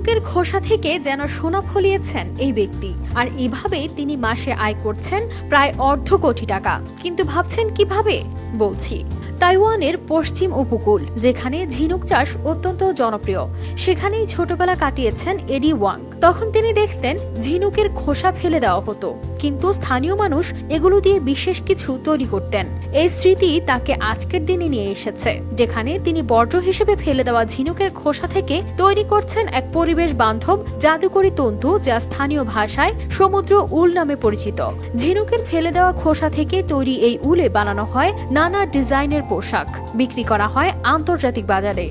ঝিনুকের খোসা থেকে যেন সোনা ফলিয়েছেন এই ব্যক্তি। আর এভাবেই তিনি মাসে আয় করছেন প্রায় অর্ধ কোটি টাকা। কিন্তু ভাবছেন কীভাবে? বলছি, তাইওয়ানের পশ্চিম উপকূল, যেখানে ঝিনুক চাষ অত্যন্ত জনপ্রিয়। সেখানেই ছোটবেলা কাটিয়েছেন এডি ওয়াং। তখন তিনি দেখতেন ঝিনুকের খোসা ফেলে দেওয়া হতো। কিন্তু স্থানীয় মানুষ এগুলো দিয়ে বিশেষ কিছু তৈরি করতেন। এই স্মৃতি তাকে আজকের দিনে নিয়ে এসেছে, যেখানে তিনি বর্জ্য হিসেবে ফেলে দেওয়া ঝিনুকের খোসা থেকে তৈরি করছেন এক পরিবেশ বান্ধব জাদুকরী তন্তু যা স্থানীয় ভাষায় সমুদ্র উল নামে পরিচিত। ঝিনুকের ফেলে দেওয়া খোসা থেকে তৈরি এই উলে বানানো হয় নানা ডিজাইনের পোশাক। বিক্রি করা হয় আন্তর্জাতিক বাজারে।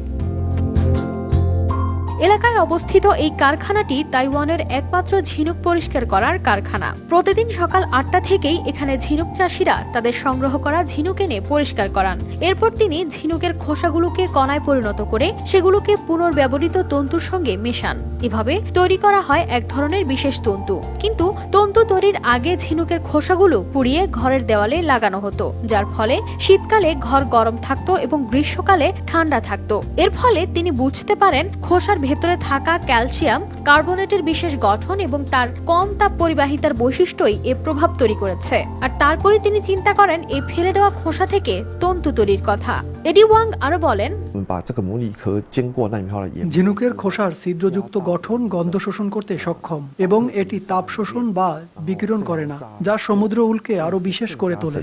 এলাকায় অবস্থিত এই কারখানাটি তাইওয়ানের একমাত্র ঝিনুক পরিষ্কার করার কারখানা। প্রতিদিন সকাল আটটা থেকেই এখানে ঝিনুক চাষিরা তাদের সংগ্রহ করা ঝিনুক এনে পরিষ্কার করান। এরপর তিনি ঝিনুকের খোসাগুলোকে কণায় পরিণত করে সেগুলোকে পুনর্ব্যবহৃত তন্তুর সঙ্গে মেশান। এভাবে তৈরি করা হয় এক ধরনের বিশেষ তন্তু। কিন্তু তন্তু তৈরির আগে ঝিনুকের খোসাগুলো পুড়িয়ে ঘরের দেওয়ালে লাগানো হতো, যার ফলে শীতকালে ঘর গরম থাকতো এবং গ্রীষ্মকালে ঠান্ডা থাকতো। এর ফলে তিনি বুঝতে পারেন খোসার ভেতরে থাকা ক্যালসিয়াম কার্বোনেটের বিশেষ গঠন এবং তার কম তাপ পরিবাহিতার বৈশিষ্ট্যই এ প্রভাব তৈরি করেছে। আর তারপরে তিনি চিন্তা করেন এই ফেলে দেওয়া খোসা থেকে তন্তু তৈরির কথা। এডি ওয়াং আরও বলেন ঝিনুকের খোসার ছিদ্রযুক্ত গঠন গন্ধ শোষণ করতে সক্ষম এবং এটি তাপ শোষণ বা বিকিরণ করে না যা সমুদ্র উল্কে আরও বিশেষ করে তোলে।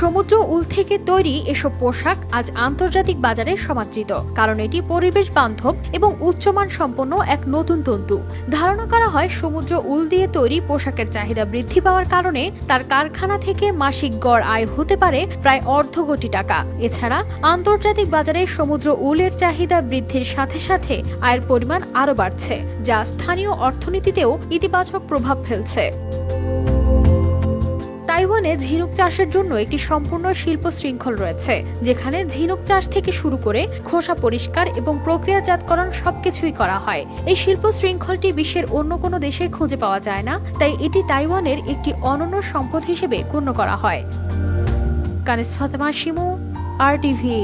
সমুদ্র উল থেকে তৈরি এসব পোশাক আজ আন্তর্জাতিক বাজারে সমাদৃত। কারণ এটি পরিবেশ বান্ধব এবং উচ্চমান সম্পন্ন এক নতুন তন্তু। ধারণা করা হয় সমুদ্র উল দিয়ে তৈরি পোশাকের চাহিদা বৃদ্ধি পাওয়ার কারণে তার কারখানা থেকে মাসিক গড় আয় হতে পারে প্রায় অর্ধ কোটি টাকা। এছাড়া আন্তর্জাতিক বাজারে সমুদ্র উলের চাহিদা বৃদ্ধির সাথে সাথে আয়ের পরিমাণ আরও বাড়ছে, যা স্থানীয় অর্থনীতিতেও ইতিবাচক প্রভাব ফেলছে। তাইওয়ানে ঝিনুক চাষের জন্য একটি সম্পূর্ণ শিল্প শৃঙ্খল রয়েছে, যেখানে ঝিনুক চাষ থেকে শুরু করে খোসা পরিষ্কার এবং প্রক্রিয়াজাতকরণ সবকিছুই করা হয়। এই শিল্প শৃঙ্খলটি বিশ্বের অন্য কোনো দেশে খুঁজে পাওয়া যায় না, তাই এটি তাইওয়ানের একটি অনন্য সম্পদ হিসেবে গণ্য করা হয়। Kanis Fatema, Shimu, R TV.